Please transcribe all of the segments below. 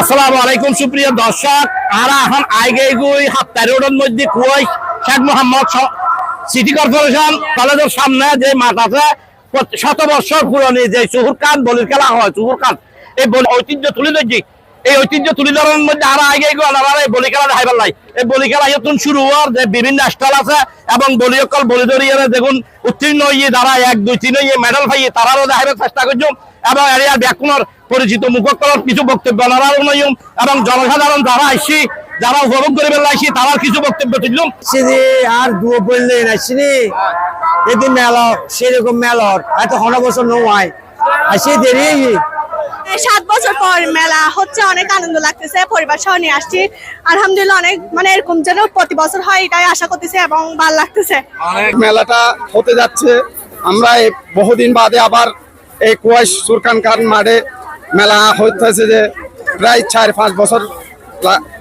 আসসালামু আলাইকুম, সুপ্রিয় দর্শক। আমরা এখন আইগে গুই হাপ্তারি রোডের মধ্যে কুয়াই। শেখ মোহাম্মদ সিটি কর্পোরেশন কলেজের সামনে যে মাঠ আছে, শত বছর পুরনো যে চুহুর কান, বলির খেলা হয়, চুহুর কান। এই ঐতিহ্য তুলে ধরছি। এই ঐতিহ্য তুলে ধরার মধ্যে আমরা আগে এই বলি খেলা দেখাইবার লাই এই বলি খেলা নতুন শুরু হওয়ার যে বিভিন্ন স্টল আছে এবং বলি অকল বলি ধরিয়ে দেখুন উত্তীর্ণ হইয়ে যারা এক, দুই, তিন হইয়ে মেডেল পাইয়ে তারাও দেখাইবার চেষ্টা করছ এবং এরিয়ার ব্যাকুণর পরিচিত মুখকলর কিছু বক্তব্য নারাও নয়ম এবং জনসাধারণ যারা আইসি, যারা উপভোগ করে বেলাইছি তারার কিছু বক্তব্য তুললাম। আর দুয়ো বললে না সিনি যদি মেলা সেরকম মেলর এত ঘন বছর নয়। আর সে দেরি সাত বছর পর মেলা হচ্ছে, অনেক আনন্দ লাগতেছে, পরিবার সহ নিয়ে আসছি। আলহামদুলিল্লাহ অনেক মানে এরকম যেন প্রতি বছর হয়, এটাই আশা করতেছে এবং ভালো লাগতেছে। মেলাটা হতে যাচ্ছে। আমরা বহুদিন বাদে আবার এই কুয়াশ সুরকান খান মাঠে মেলা হইতেছে যে প্রায় চার পাঁচ বছর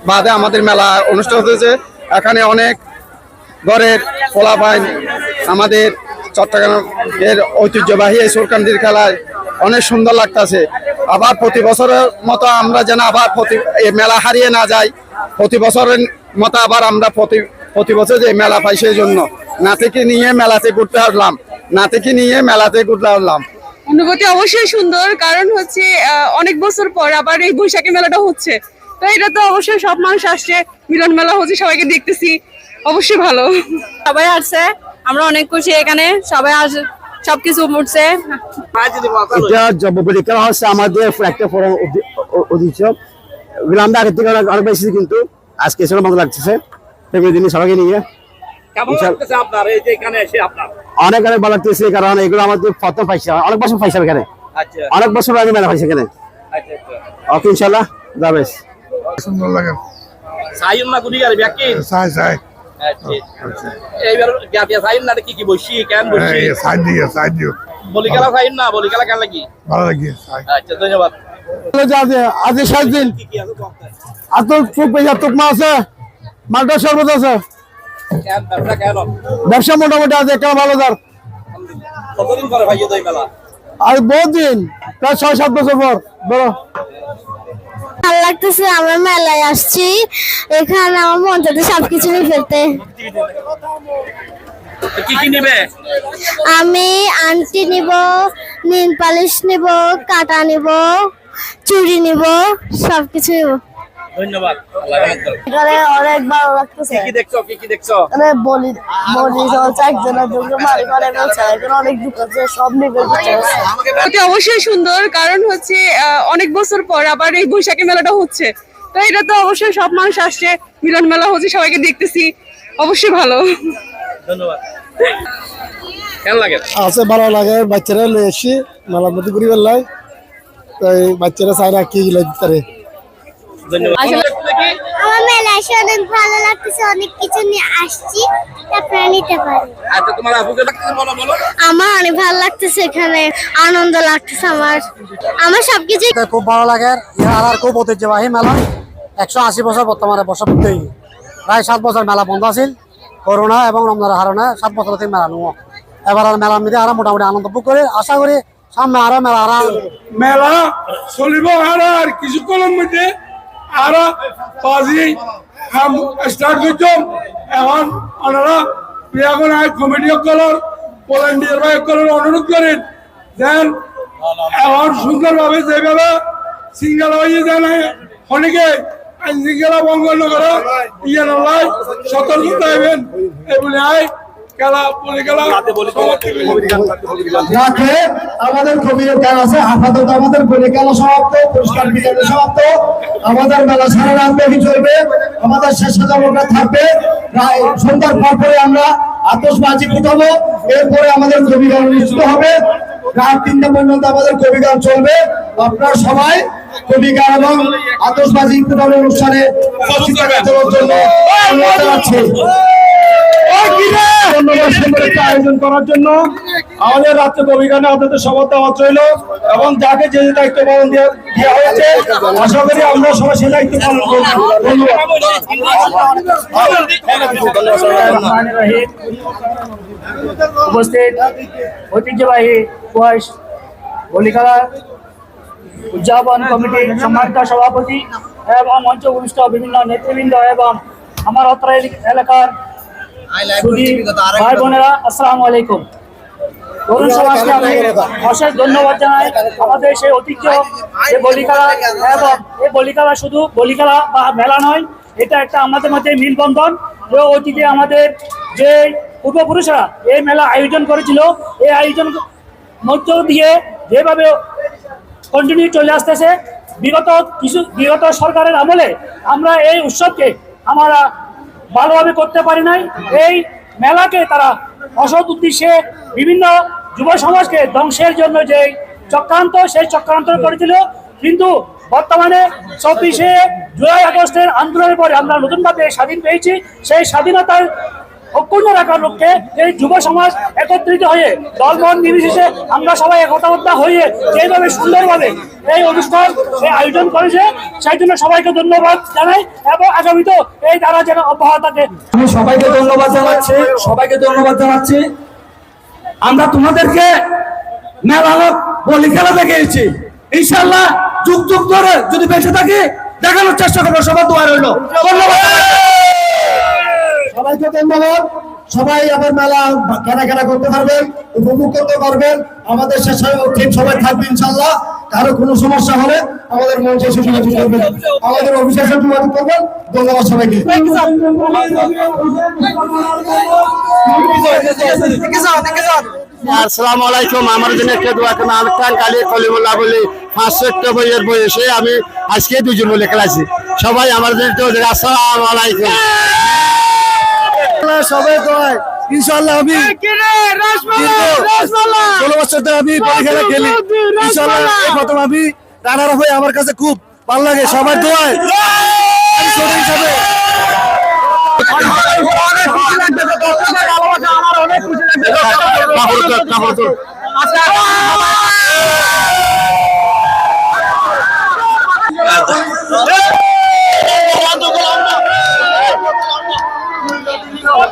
বাদে আমাদের মেলা অনুষ্ঠিত হতেছে এখানে অনেক ঘরের ফলাফাইন আমাদের চট্টগ্রাম এর ঐতিহ্যবাহী এই সুরকান্দির খেলায় অনেক সুন্দর লাগতাছে। আবার প্রতি বছরের মতো আমরা যেন আবার প্রতি এই মেলা হারিয়ে না যাই প্রতি বছরের মতো আবার আমরা প্রতি প্রতি বছর যে মেলা পাই সেই জন্য। নাতিকে নিয়ে মেলাতে ঘুরতে আসলাম। নাতিকে নিয়ে মেলাতে ঘুরতে আসলাম। অনুভূতি অবশ্যই সুন্দর কারণ হচ্ছে আহ, অনেক বছর পর আবার এই বৈশাখী মেলাটা হচ্ছে। তো এটা তো অবশ্যই সব মানুষ আসছে মিলন মেলা হচ্ছে সবাইকে দেখতেছি। অবশ্যই ভালো। সবাই আসছে আমরা অনেক খুশি এখানে সবাই আস সবকিছু উঠছে। এটা জব পরীক্ষা হচ্ছে আমাদের একটা ফোরাম উদ্দেশ্য আমরা আগের থেকে অনেক অনেক বেশি কিন্তু আজকে এসে ভালো লাগতেছে। ফেব্রুয়ারি দিনে সবাইকে নিয়ে। কেমন লাগতেছে আপনার? এই যে এখানে এসে আপনার? অনেক অনেক ভালো লাগতেছে কারণ এগুলো আমাদের প্রথম পাইছে। অনেক বছর পাইছে এখানে। আচ্ছা। অনেক বছর আগে মেলা পাইছে এখানে। আচ্ছা আচ্ছা। ওকে ইনশাল্লাহ। যাবেশ সুন্দর লাগে সাইন না গুলি গাড়ি ব্যাকি চাই আচ্ছা এইবার গাতিয়া সাইন না কি কি বসি কেন বসি? সাইড দিয়ে সাইড দিও বলি সাইন না বলি কেন লাগি? ভালো লাগে আচ্ছা ধন্যবাদ। আজ দিন। খুব তুকমা আছে? মালটা আছে? ব্যবসা মোটামুটি আছে কেমন ভালো যার কতদিন পরে ভাইয়া দই মেলা? আর বহুত দিন প্রায় ছয় সাত বছর পর। বলো ভালো লাগতেছে আমরা মেলায় আসছি। এখানে আমার মন চাইতে সবকিছু নিয়ে ফেলতে। কি কি নেবে? আমি আংটি নিব নীল পালিশ নিব কাটা নিব চুড়ি নিব সবকিছু নিব। ধন্যবাদ। অনেক ভালো লাগতেছে। কি কি দেখছ? কি কি দেখছ? এখানে বলি বলি চলছে একজনের দুটো মারি করে বলছে এখানে অনেক দুঃখ আছে সব নিবে অবশ্যই সুন্দর কারণ হচ্ছে আহ, অনেক বছর পর আবার এই বৈশাখী মেলাটা হচ্ছে। তো এটা তো অবশ্যই সব মানুষ আসছে মিলন মেলা হচ্ছে সবাইকে দেখতেছি। অবশ্যই ভালো। ধন্যবাদ। কেন লাগে? আছে ভালো লাগে। বাচ্চারা লয়ে এসি মেলার মধ্যে ঘুরি বেলাই তাই বাচ্চারা চাই না কি লাগে তারে ধন্যবাদ দেখি আমার মেলায় এসে অনেক ভালো লাগতেছে অনেক কিছু নিয়ে আসছি আপনারা নিতে পারেন। আচ্ছা তোমার আপুকে ডাকতেছে বলো বলো। আমার অনেক ভালো লাগতেছে এখানে আনন্দ লাগতেছে আমার। আমার সবকিছু খুব ভালো লাগে। আর খুব ঐতিহ্যবাহী মেলা। একশো আশি বছর বর্তমানে পূর্তি প্রায় সাত বছর মেলা বন্ধ আছিল। করোনা এবং রমজানের কারণে সাত বছর থেকে মেলা নুয় এবার আর মেলার মধ্যে আরও মোটামুটি আনন্দ উপভোগ করে আশা করি সামনে আরও মেলা আরও মেলা চলিব আর আর কিছুক্ষণের মধ্যে। আর বাজি স্টার্ট করছ এখন ওনারা প্রিয়াগণ আয় কমিটি সকলের ভলেন্টিয়ার বা সকলের অনুরোধ করেন যেন এখন সুন্দরভাবে যেভাবে সিঙ্গেল হয়ে যেন অনেকে আইন শৃঙ্খলা ভঙ্গ নগরে ইয়ে নয় সতর্ক থাকবেন এগুলি আয় রাখে আমাদের কবির গান আছে আপাতত আমাদের বলি খেলা সমাপ্ত পুরস্কার বিতরণ সমাপ্ত। আমাদের মেলা সারা রাত ব্যাপী চলবে আমাদের শেষ সাজানোটা থাকবে। প্রায় সন্ধ্যার পর পরে আমরা আতসবাজি ফুটাবো এরপরে আমাদের কবি গান অনুষ্ঠিত হবে। রাত তিনটা পর্যন্ত আমাদের কবি গান চলবে। আপনারা সবাই কবি গান এবং আতসবাজি ফুটানো অনুষ্ঠানে উপস্থিত থাকার জন্য অনুরোধ জানাচ্ছি। আয়োজন করার জন্য। আমাদের রাত্রে আপনাদের সবার এবং যাকে যে যে দায়িত্ব পালন দেওয়া দেওয়া হয়েছে আশা করি আমরা সবাই সেই দায়িত্ব পালন করব। উপস্থিত ঐতিহ্যবাহী বয়স হোলিকালা উদযাপন কমিটির সম্মানিত সভাপতি এবং মঞ্চ বিভিন্ন নেতৃবৃন্দ এবং আমার অত্র এলাকার ভাই বোনেরা আসসালামু আলাইকুম। তরুণ সমাজকে আমি অশেষ ধন্যবাদ জানাই। আমাদের সেই ঐতিহ্য যে বলিখেলা এবং এই বলিখেলা শুধু বলিখেলা বা মেলা নয় এটা একটা আমাদের মধ্যে মিলবন্ধন। যে অতীতে আমাদের যে পূর্বপুরুষরা এই মেলা আয়োজন করেছিল এই আয়োজন মধ্য দিয়ে যেভাবে কন্টিনিউ চলে আসতেছে বিগত কিছু বিগত সরকারের আমলে আমরা এই উৎসবকে আমরা ভালোভাবে করতে পারি নাই। এই মেলাকে তারা অসৎ উদ্দেশ্যে বিভিন্ন যুব সমাজকে ধ্বংসের জন্য যে চক্রান্ত, সেই চক্রান্ত করেছিল। কিন্তু বর্তমানে চব্বিশে জুলাই আগস্টের আন্দোলনের পরে আমরা নতুনভাবে স্বাধীন পেয়েছি। সেই স্বাধীনতার অক্ষুণ্ণ রাখার লক্ষ্যে এই যুব সমাজ একত্রিত হয়ে দলমত নির্বিশেষে আমরা সবাই একতাবদ্ধ হয়ে যেভাবে সুন্দরভাবে এই অনুষ্ঠান আয়োজন করেছে, সেই জন্য সবাইকে ধন্যবাদ জানাই এবং আগামীতেও এই ধারা যেন অব্যাহত থাকে। আমি সবাইকে ধন্যবাদ জানাচ্ছি, সবাইকে ধন্যবাদ জানাচ্ছি। আমরা তোমাদেরকে মেলা বলি খেলা দেখিয়েছি। ইনশাল্লাহ যুগ যুগ ধরে যদি বেঁচে থাকি, দেখানোর চেষ্টা করব, সবার দোয়া রইল। ধন্যবাদ। সবাইকে ধন্যবাদ সবাই আবার মেলা কেনাকাটা করতে পারবেন উপভোগ করতে পারবেন। আমাদের শেষে ঠিক সবাই থাকবে ইনশাল্লাহ কারও কোনো সমস্যা হলে আমাদের মঞ্চে এসে যোগাযোগ করবেন। আমাদের অফিসে এসে যোগাযোগ করবেন। ধন্যবাদ সবাইকে। আসসালামু আলাইকুম। আমার জন্য একটা দোয়া কেন আলকান কালী কলিমুল্লাহ বলি পাঁচশো একটা বইয়ের বয়সে আমি আজকে দুজন বলে খেলাছি সবাই আমার জন্য আসসালামু আলাইকুম। সবাই দোয়ায়। ইনশাআল্লাহ আমি ষোলো বছর ধরে আমি বলি খেলা। খেলি ইনশাআল্লাহ এই প্রথম আমি রানার হয়ে আমার কাছে খুব ভালো লাগে সবার দোয়ায়। আমি ছোট হিসাবে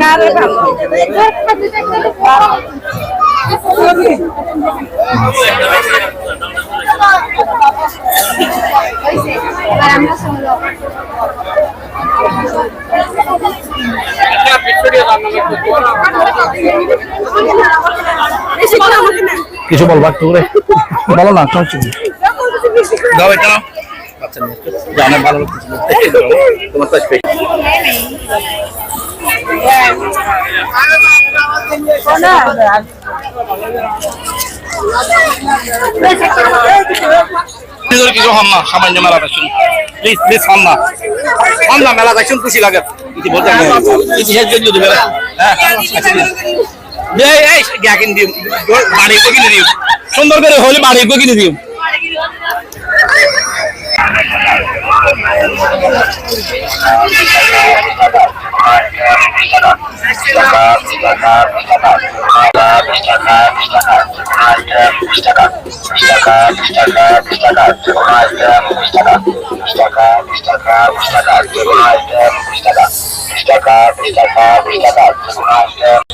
না রে বাবা কিছু বলবা একটু করে বলো না সমস্যা দাও এটা আচ্ছা জানে ভালো তোমার কাছে কিছু সামান্য মেলা দেখুন প্লিজ প্লিজ মেলা দেখুন খুশি লাগে। কিছু বলতে ইতিহাস যদি দেবে হ্যাঁ কিনে দিও। সুন্দর করে হলে বাড়ি কো কিনে দিও। Istaka, istaka, istaka, istaka,